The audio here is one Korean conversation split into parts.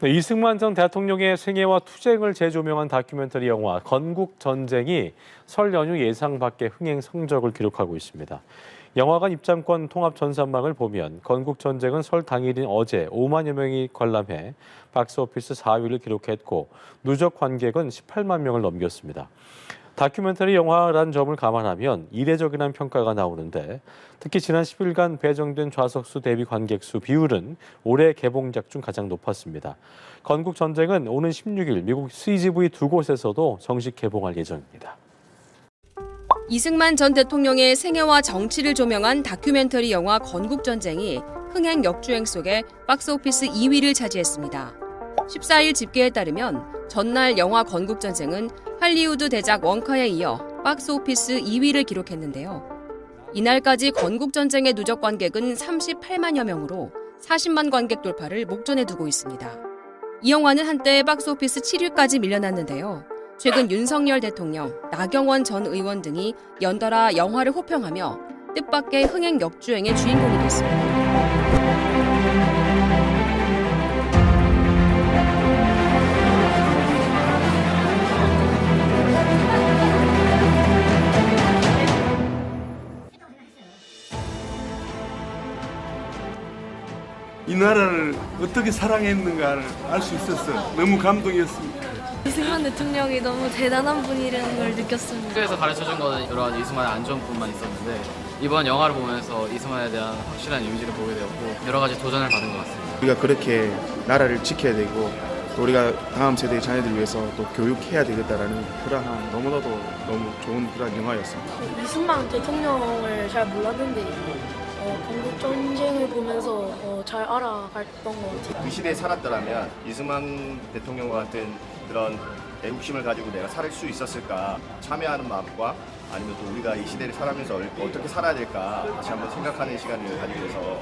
네, 이승만 전 대통령의 생애와 투쟁을 재조명한 다큐멘터리 영화 건국 전쟁이 설 연휴 예상 밖의 흥행 성적을 기록하고 있습니다. 영화관 입장권 통합 전산망을 보면 건국 전쟁은 설 당일인 어제 5만여 명이 관람해 박스오피스 4위를 기록했고 누적 관객은 18만 명을 넘겼습니다. 다큐멘터리 영화란 점을 감안하면 이례적이라는 평가가 나오는데 특히 지난 10일간 배정된 좌석수 대비 관객수 비율은 올해 개봉작 중 가장 높았습니다. 건국 전쟁은 오는 16일 미국 CGV 두 곳에서도 정식 개봉할 예정입니다. 이승만 전 대통령의 생애와 정치를 조명한 다큐멘터리 영화 건국 전쟁이 흥행 역주행 속에 박스오피스 2위를 차지했습니다. 14일 집계에 따르면 전날 영화 건국 전쟁은 할리우드 대작 원카에 이어 박스 오피스 2위를 기록했는데요. 이날까지 건국 전쟁의 누적 관객은 38만여 명으로 40만 관객 돌파를 목전에 두고 있습니다. 이 영화는 한때 박스 오피스 7위까지 밀려났는데요. 최근 윤석열 대통령, 나경원 전 의원 등이 연달아 영화를 호평하며 뜻밖의 흥행 역주행의 주인공이 됐습니다. 나라를 어떻게 사랑했는가를 알 수 있었어요. 너무 감동이었습니다. 이승만 대통령이 너무 대단한 분이라는 걸 느꼈습니다. 학교에서 가르쳐준 거는 여러 가지 이승만의 안 좋은 부분만 있었는데 이번 영화를 보면서 이승만에 대한 확실한 이미지를 보게 되었고 여러 가지 도전을 받은 것 같습니다. 우리가 그렇게 나라를 지켜야 되고 또 우리가 다음 세대의 자녀들 위해서 또 교육해야 되겠다라는 그러한 너무나도 너무 좋은 그런 영화였습니다. 이승만 대통령을 잘 몰랐는데 어, 건국 전쟁 을 보면서 어, 잘 알아갔던 것 같아요. 그 시대에 살았더라면 이승만 대통령과 같은 그런 애국심을 가지고 내가 살 수 있었을까 참여하는 마음과 아니면 또 우리가 이 시대를 살아가면서 어떻게 살아야 될까 다시 한번 생각하는 시간을 가지고 해서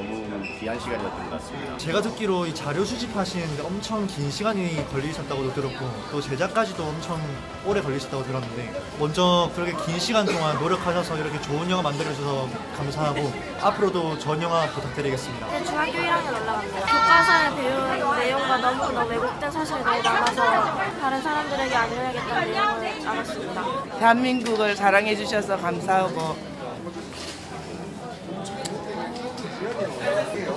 너무 귀한 시간이었던 것 같습니다. 제가 듣기로 이 자료 수집하시는데 엄청 긴 시간이 걸리셨다고도 들었고 또 제작까지도 엄청 오래 걸리셨다고 들었는데 먼저 그렇게 긴 시간 동안 노력하셔서 이렇게 좋은 영화 만들어주셔서 감사하고 앞으로도 좋은 영화 부탁드리겠습니다. 네, 중학교 1학년 올라갑니다. 교과서에 배운 내용과 너무너무 왜곡된 사실이 너무 많아서 다른 사람들에게 알려야겠다는 내용을 알았습니다. 대한민국을 사랑해 주셔서 감사하고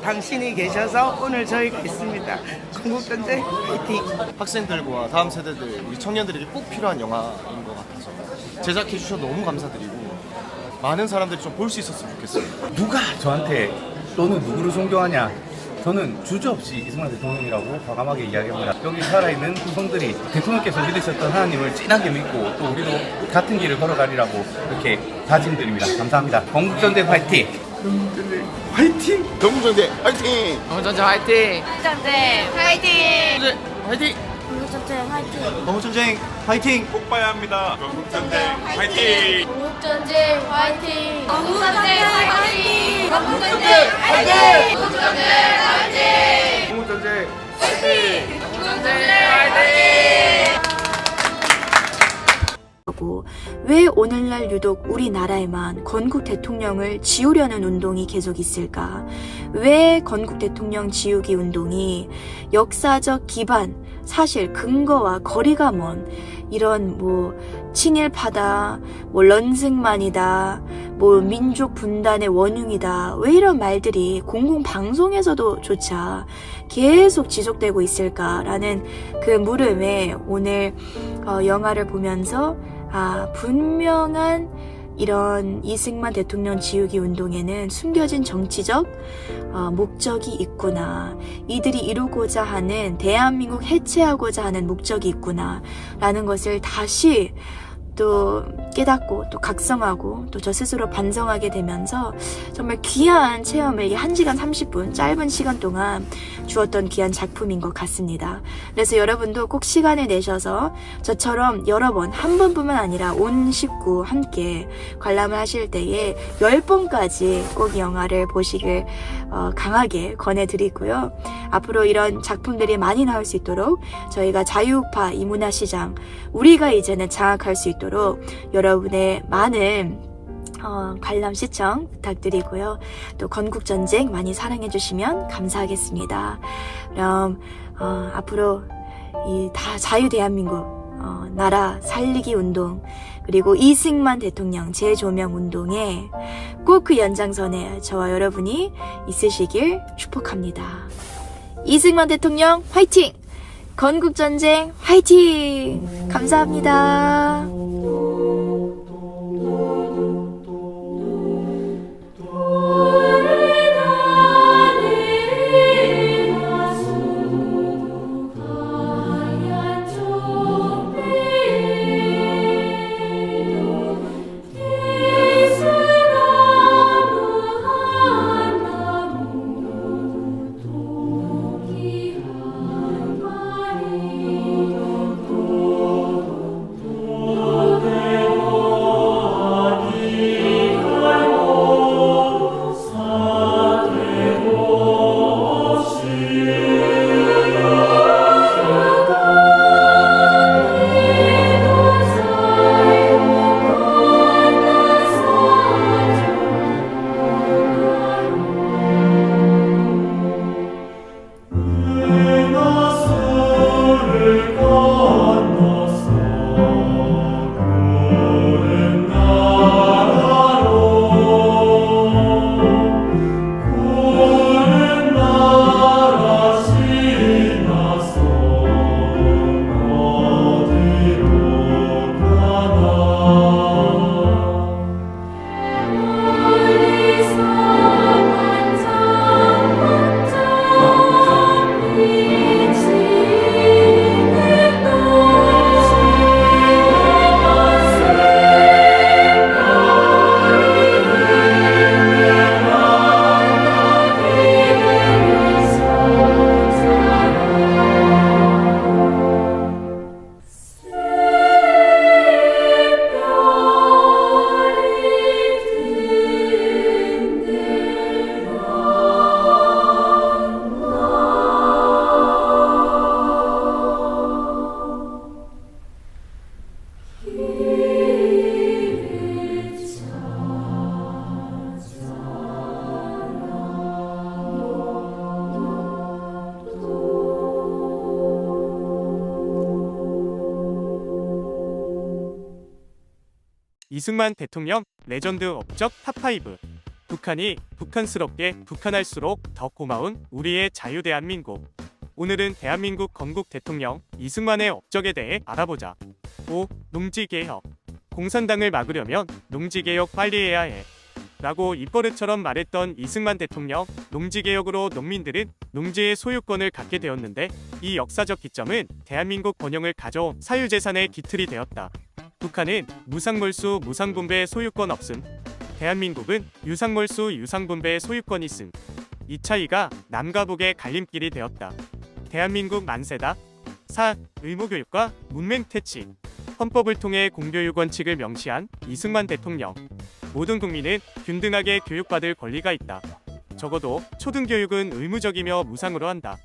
당신이 계셔서 오늘 저희가 있습니다. 건국전쟁 화이팅! 학생들과 다음 세대들, 우리 청년들에게 꼭 필요한 영화인 것 같아서 제작해 주셔서 너무 감사드리고 많은 사람들이 좀 볼 수 있었으면 좋겠어요. 누가 저한테 너는 누구를 존경하냐? 저는 주저 없이 이승만 대통령이라고 과감하게 이야기합니다. 여기 살아있는 후손들이 대통령께서 믿으셨던 하나님을 진하게 믿고 또 우리도 같은 길을 걸어가리라고 이렇게 다짐드립니다. 감사합니다. 건국전대 화이팅! 화이팅! 동전대 화이팅! 건국전쟁 화이팅! 전쟁 화이팅! 화이팅! 전쟁 화이팅! 건국전쟁 화이팅! 꼭 봐야 합니다. 건국전쟁 화이팅! 건국 전쟁 화이팅! 건국 전쟁 화이팅! 건국 전쟁 화이팅! 건국 전쟁 화이팅! 건국전쟁 하고 왜 오늘날 유독 우리나라에만 건국 대통령을 지우려는 운동이 계속 있을까? 왜 건국 대통령 지우기 운동이 역사적 기반, 사실 근거와 거리가 먼 이런 뭐 친일파다, 뭐 런승만이다, 뭐 민족 분단의 원흉이다. 왜 이런 말들이 공공 방송에서도 조차 계속 지속되고 있을까라는 그 물음에 오늘 어, 영화를 보면서 아, 분명한 이런 이승만 대통령 지우기 운동에는 숨겨진 정치적 어, 목적이 있구나. 이들이 이루고자 하는 대한민국 해체하고자 하는 목적이 있구나. 라는 것을 다시 또 깨닫고 또 각성하고 또 저 스스로 반성하게 되면서 정말 귀한 체험을 이 1시간 30분 짧은 시간 동안 주었던 귀한 작품인 것 같습니다. 그래서 여러분도 꼭 시간을 내셔서 저처럼 여러 번, 한 번뿐만 아니라 온 식구 함께 관람을 하실 때에 10번까지 꼭이 영화를 보시길 어, 강하게 권해드리고요. 앞으로 이런 작품들이 많이 나올 수 있도록 저희가 자유우파 이 문화 시장 우리가 이제는 장악할 수 있도록 여러분의 많은 어, 관람 시청 부탁드리고요. 또 건국전쟁 많이 사랑해주시면 감사하겠습니다. 그럼 어, 앞으로 이 다 자유 대한민국 어, 나라 살리기 운동 그리고 이승만 대통령 재조명 운동에 꼭 그 연장선에 저와 여러분이 있으시길 축복합니다. 이승만 대통령 화이팅! 건국전쟁 화이팅! 감사합니다. 이승만 대통령 레전드 업적 탑5 북한이 북한스럽게 북한할수록 더 고마운 우리의 자유 대한민국 오늘은 대한민국 건국 대통령 이승만의 업적에 대해 알아보자 5. 농지개혁 공산당을 막으려면 농지개혁 빨리 해야 해 라고 입버릇처럼 말했던 이승만 대통령 농지개혁으로 농민들은 농지의 소유권을 갖게 되었는데 이 역사적 기점은 대한민국 번영을 가져온 사유재산의 기틀이 되었다. 북한은 무상몰수 무상분배 소유권 없음. 대한민국은 유상몰수 유상분배 소유권 있음. 이 차이가 남과 북의 갈림길이 되었다. 대한민국 만세다. 4. 의무교육과 문맹태치. 헌법을 통해 공교육 원칙을 명시한 이승만 대통령. 모든 국민은 균등하게 교육받을 권리가 있다. 적어도 초등교육은 의무적이며 무상으로 한다.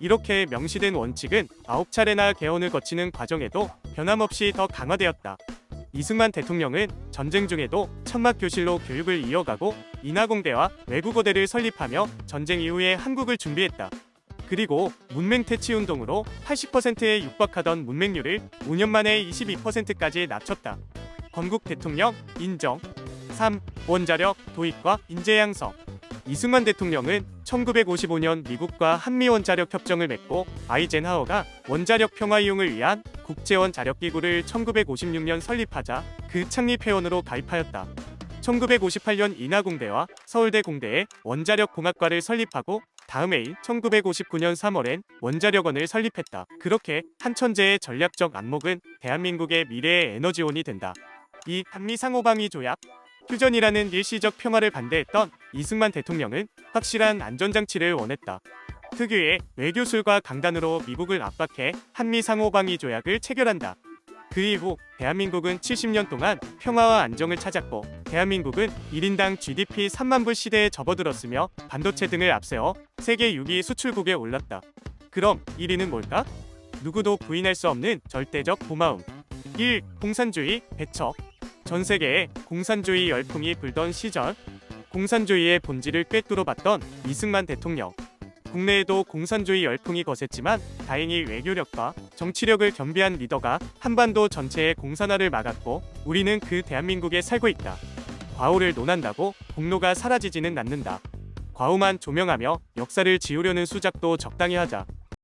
이렇게 명시된 원칙은 9차례나 개헌을 거치는 과정에도 변함없이 더 강화되었다. 이승만 대통령은 전쟁 중에도 천막 교실로 교육을 이어가고 인하공대와 외국어대를 설립하며 전쟁 이후에 한국을 준비했다. 그리고 문맹 퇴치 운동으로 80%에 육박하던 문맹률을 5년 만에 22%까지 낮췄다. 건국 대통령 인정. 3. 원자력 도입과 인재 양성. 이승만 대통령은 1955년 미국과 한미 원자력 협정을 맺고 아이젠하워가 원자력 평화 이용을 위한 국제원 자력기구를 1956년 설립하자 그 창립 회원으로 가입하였다. 1958년 인하공대와 서울대 공대에 원자력 공학과를 설립하고 다음 해인 1959년 3월엔 원자력원을 설립했다. 그렇게 한 천재의 전략적 안목은 대한민국의 미래의 에너지원이 된다. 이 한미 상호방위 조약 휴전이라는 일시적 평화를 반대했던 이승만 대통령은 확실한 안전장치를 원했다. 특유의 외교술과 강단으로 미국을 압박해 한미 상호방위 조약을 체결한다. 그 이후 대한민국은 70년 동안 평화와 안정을 찾았고 대한민국은 1인당 GDP 3만 불 시대에 접어들었으며 반도체 등을 앞세워 세계 6위 수출국에 올랐다. 그럼 1위는 뭘까? 누구도 부인할 수 없는 절대적 고마움. 1. 공산주의 배척 전 세계에 공산주의 열풍이 불던 시절 공산주의의 본질을 꿰뚫어 봤던 이승만 대통령 국내에도 공산주의 열풍이 거셌지만 다행히 외교력과 정치력을 겸비한 리더가 한반도 전체의 공산화를 막았고 우리는 그 대한민국에 살고 있다. 과오를 논한다고 공로가 사라지지는 않는다. 과오만 조명하며 역사를 지우려는 수작도 적당히 하자.